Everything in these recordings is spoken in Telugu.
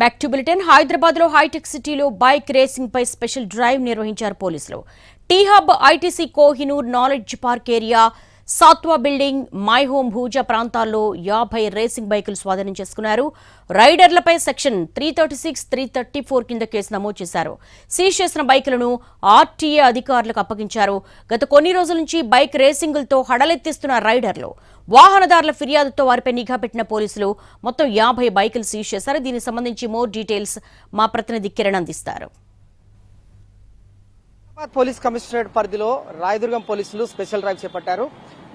బ్యాక్ టు బులెటిన్ హైదరాబాద్లో హైటెక్ సిటీలో బైక్ రేసింగ్ పై స్పెషల్ డ్రైవ్ నిర్వహించారు పోలీసులు. T hub ITC Kohinoor knowledge park area Sattva building my home Bhooja ప్రాంతాల్లో యాభై రేసింగ్ బైకులు స్వాధీనం చేసుకున్నారు. రైడర్లపై section three thirty six three thirty four కింద కేసు నమోదు చేశారు. సీజ్ చేసిన బైకులను ఆర్టీఏ అధికారులకు అప్పగించారు. గత కొన్ని రోజుల నుంచి బైక్ రేసింగులతో హడలెత్తిస్తున్న రైడర్లు వాహనదారుల ఫిర్యాదుతో వారిపై నిఘా పెట్టిన పోలీసులు మొత్తం యాభై బైకులు సీజ్ చేశారు. దీనికి సంబంధించి మోర్ డీటెయిల్స్ మా ప్రతినిధి కిరణ్ అందిస్తారు. పోలీస్ కమిషనరేట్ పరిధిలో రాయదుర్గం పోలీసులు స్పెషల్ డ్రైవ్ చేపట్టారు.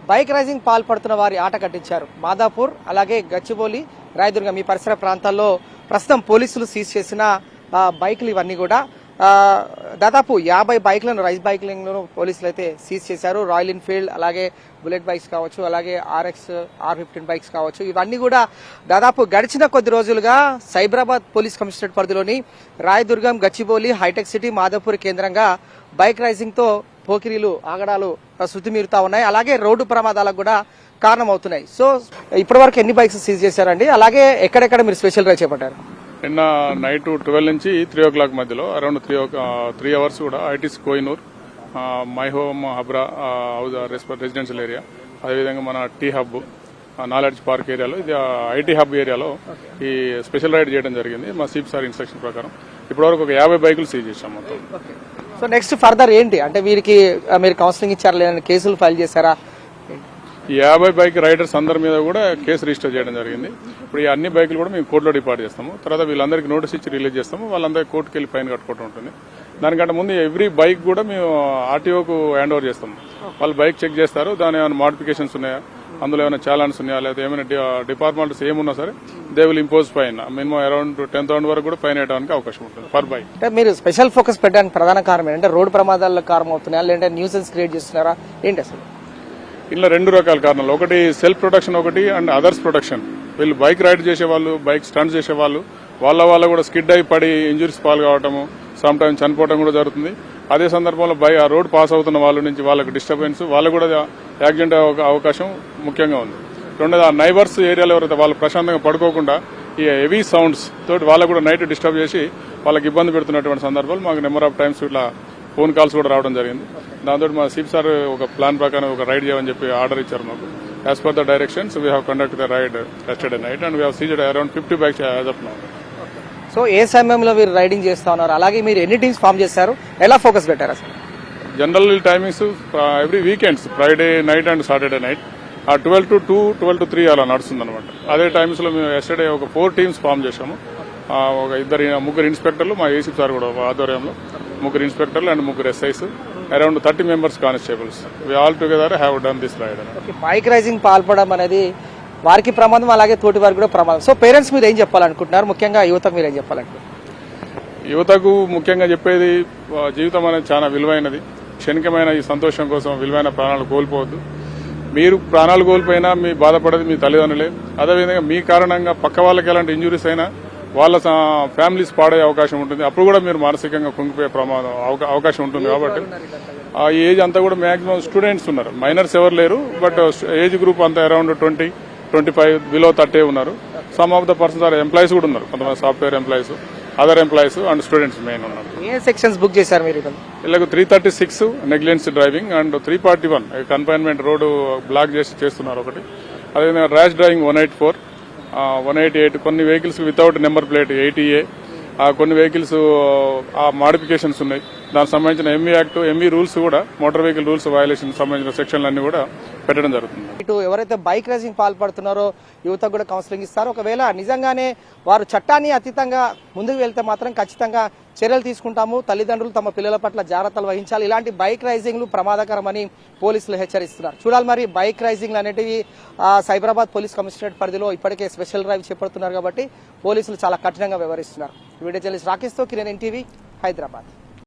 బైక్ రైజింగ్ పాల్పడుతున్న వారి ఆట కట్టించారు. మాదాపూర్ అలాగే గచ్చిబౌలి రాయదుర్గం ఈ పరిసర ప్రాంతాల్లో ప్రస్తుతం పోలీసులు సీజ్ చేసిన బైకులు ఇవన్నీ కూడా. దాదాపు యాభై బైక్లను రైస్ బైక్లను పోలీసులు అయితే సీజ్ చేశారు. రాయల్ ఎన్ఫీల్డ్ అలాగే బుల్లెట్ బైక్స్ కావచ్చు అలాగే ఆర్ఎక్స్ ఆర్ ఫిఫ్టీన్ బైక్స్ కావచ్చు. ఇవన్నీ కూడా దాదాపు గడిచిన కొద్ది రోజులుగా సైబరాబాద్ పోలీస్ కమిషనరేట్ పరిధిలోని రాయదుర్గం గచ్చిబౌలి హైటెక్ సిటీ మాదాపూర్ కేంద్రంగా బైక్ రైజింగ్తో పోకిరీలు ఆగడాలు శృతిమీరుతా ఉన్నాయి. అలాగే రోడ్డు ప్రమాదాలకు కూడా కారణమవుతున్నాయి. సో ఇప్పటి వరకు ఎన్ని బైక్స్ సీజ్ చేశారండి? అలాగే ఎక్కడెక్కడ మీరు స్పెషల్ డ్రైవ్ చేపట్టారు? నిన్న నైట్ ట్వెల్వ్ నుంచి త్రీ ఓ క్లాక్ మధ్యలో అరౌండ్ త్రీ త్రీ అవర్స్ కూడా ఐటీస్ కోయినూర్ మై హోమ్ హబ్రా రెసిడెన్షియల్ ఏరియా అదేవిధంగా మన టీ హబ్ నాలెడ్జ్ పార్క్ ఏరియాలో ఇది ఐటీ హబ్ ఏరియాలో ఈ స్పెషల్ రైడ్ చేయడం జరిగింది. మా సీప్ సార్ ఇన్స్ట్రక్షన్ ప్రకారం. ఇప్పటివరకు ఒక యాభై బైకులు సీజ్ చేశాం మొత్తం. సో నెక్స్ట్ ఫర్దర్ ఏంటి? అంటే వీరికి మీరు కౌన్సిలింగ్ ఇచ్చారా? లేదంటే కేసులు ఫైల్ చేశారా? ఈ యాభై బైక్ రైడర్స్ అందరి మీద కూడా కేసు రిజిస్టర్ చేయడం జరిగింది. ఇప్పుడు ఈ అన్ని బైకులు కూడా మేము కోర్టులో డిపార్ట్ చేస్తాము. తర్వాత వీళ్ళందరికీ నోటీస్ ఇచ్చి రిలీజ్ చేస్తాము. వాళ్ళందరికీ కోర్టుకి వెళ్ళి ఫైన్ కట్టుకోవడం ఉంటుంది. దానికంటే ముందు ఎవ్రీ బైక్ కూడా మేము ఆర్టీఓకు హ్యాండ్ ఓవర్ చేస్తాము. వాళ్ళు బైక్ చెక్ చేస్తారు. దాని ఏమైనా మోడిఫికేషన్స్ ఉన్నాయా? అందులో ఏమైనా చాలాన్స్ ఉన్నాయా? లేదా ఏమైనా డిపార్ట్మెంట్స్ ఏమున్నా సరే they will impose fine minimum around ten thousand వరకు కూడా ఫైన్ వేయడానికి అవకాశం ఉంటుంది. పర్ బైక్ అంటే మీరు స్పెషల్ ఫోకస్ పెట్టడానికి ప్రధాన కారణం ఏంటంటే రోడ్డు ప్రమాదాలకు కారణం అవుతున్నాయా లేదంటే న్యూసెన్స్ క్రియేట్ చేస్తున్నారా? ఏంటి అసలు? ఇందులో రెండు రకాల కారణాలు. ఒకటి సెల్ఫ్ ప్రొటెక్షన్ ఒకటి అండ్ అదర్స్ ప్రొటెక్షన్ వీళ్ళు బైక్ రైడ్ చేసే వాళ్ళు బైక్ స్టంట్ చేసే వాళ్ళు వాళ్ళ కూడా స్కిడ్ అయి పడి ఇంజురీస్ పాలు కావటము సమ్ టైం చనిపోవడం కూడా జరుగుతుంది. అదే సందర్భంలో బై ఆ రోడ్ పాస్ అవుతున్న వాళ్ళ నుంచి వాళ్ళకు డిస్టర్బెన్స్ వాళ్ళకు కూడా యాక్సిడెంట్ అవకాశం ముఖ్యంగా ఉంది. రెండోది ఆ నైబర్స్ ఏరియాలో ఎవరైతే వాళ్ళు ప్రశాంతంగా పడుకోకుండా ఈ హెవీ సౌండ్స్ తోటి వాళ్ళకు కూడా నైట్ డిస్టర్బ్ చేసి వాళ్ళకి ఇబ్బంది పెడుతున్నటువంటి సందర్భాలు మాకు నెంబర్ ఆఫ్ టైమ్స్ ఇట్లా ఫోన్ కాల్స్ కూడా రావడం జరిగింది. దాంతో మా సిఫ్ సార్ ఒక ప్లాన్ ప్రకారం ఒక రైడ్ చేయమని చెప్పి ఆర్డర్ ఇచ్చారు మాకు. As per the directions we have conduct the raid yesterday night and we have seized around fifty bikes as up now so ఏ సమయంలో మీరు రైడింగ్ చేస్తా ఉన్నారు? అలాగే మీరు ఎన్ని టీమ్స్ ఫామ్ చేశారు? ఎలా ఫోకస్ పెట్టారు అసలు? General timings every weekends Friday night and Saturday night. ఆ twelve to two twelve to three అలా నడుస్తుంది అనమాట అదే టైమ్స్లో మేము ఎస్టర్డే ఒక ఫోర్ టీమ్స్ ఫామ్ చేశాము. ఒక ఇద్దరు ముగ్గురు ఇన్స్పెక్టర్లు మా ఏసీ సార్ కూడా ఆధ్వర్యంలో. ముగ్గురు ఇన్స్పెక్టర్లు అండ్ ముగ్గురు SIs around thirty members constables we all together have done this raid bike racing పాల్పడడం అనేది వారికి ప్రమాదం అలాగే తోటి వారికి కూడా ప్రమాదం. సో పేరెంట్స్ మీరు ఏం చెప్పాలనుకుంటున్నారు? ముఖ్యంగా యువతకు మీరు ఏం చెప్పాలనుకుంటున్నారు? యువతకు ముఖ్యంగా చెప్పేది జీవితం అనేది చాలా విలువైనది. క్షణికమైన ఈ సంతోషం కోసం విలువైన ప్రాణాలు కోల్పోవద్దు. మీరు ప్రాణాలు కోల్పోయినా మీ బాధపడేది మీ తల్లిదండ్రులే. అదేవిధంగా మీ కారణంగా పక్క వాళ్ళకి ఎలాంటి ఇంజురీస్ అయినా వాళ్ళ ఫ్యామిలీస్ పాడయ్యే అవకాశం ఉంటుంది. అప్పుడు కూడా మీరు మానసికంగా కుంగిపోయే ప్రమాదం అవకా- అవకాశం ఉంటుంది కాబట్టి. ఆ ఏజ్ అంతా కూడా మాక్సిమం స్టూడెంట్స్ ఉన్నారు. మైనర్స్ ఎవరు లేరు బట్ ఏజ్ గ్రూప్ అంతా around twenty twenty five below thirty ఉన్నారు. Some of the persons are employees కూడా ఉన్నారు. కొంతమంది software employees other employees and students main ఉన్నారు. ఏ సెక్షన్స్ బుక్ చేశారు మీరు వీళ్ళకు three thirty six negligence driving and three forty one confinement road block చేసి చేస్తున్నారు ఒకటి. అదేవిధంగా rash driving one eight four one eighty eight కొన్ని vehicles without number plate eighty A కొన్ని వెహికల్స్ ఆ మాడిఫికేషన్స్ ఉన్నాయి. దానికి సంబంధించిన ఎంఈ యాక్ట్ ఎంఈ రూల్స్ కూడా మోటార్ వెహికల్ రూల్స్ వయలేషన్ సంబంధించిన సెక్షన్లు అన్ని కూడా పెట్టడం జరుగుతుంది. ఇటు ఎవరైతే బైక్ రేసింగ్ పాల్పడుతున్నారో యువతకు కూడా కౌన్సిలింగ్ ఇస్తారో. ఒకవేళ నిజంగానే వారు చట్టాన్ని అతీతంగా ముందుకు వెళ్తే మాత్రం ఖచ్చితంగా చర్యలు తీసుకుంటాము. తల్లిదండ్రులు తమ పిల్లల పట్ల జాగ్రత్తలు వహించాలి. ఇలాంటి బైక్ రైజింగ్లు ప్రమాదకరమని పోలీసులు హెచ్చరిస్తున్నారు. చూడాలి మరి బైక్ రైజింగ్లు అనేటివి సైబరాబాద్ పోలీస్ కమిషనరేట్ పరిధిలో ఇప్పటికే స్పెషల్ డ్రైవ్ చేపడుతున్నారు కాబట్టి పోలీసులు చాలా కఠినంగా వ్యవహరిస్తున్నారు. వీడియో జర్నలిస్ట్ రాకేష్తో కిరణ్ ఎన్టీవీ హైదరాబాద్.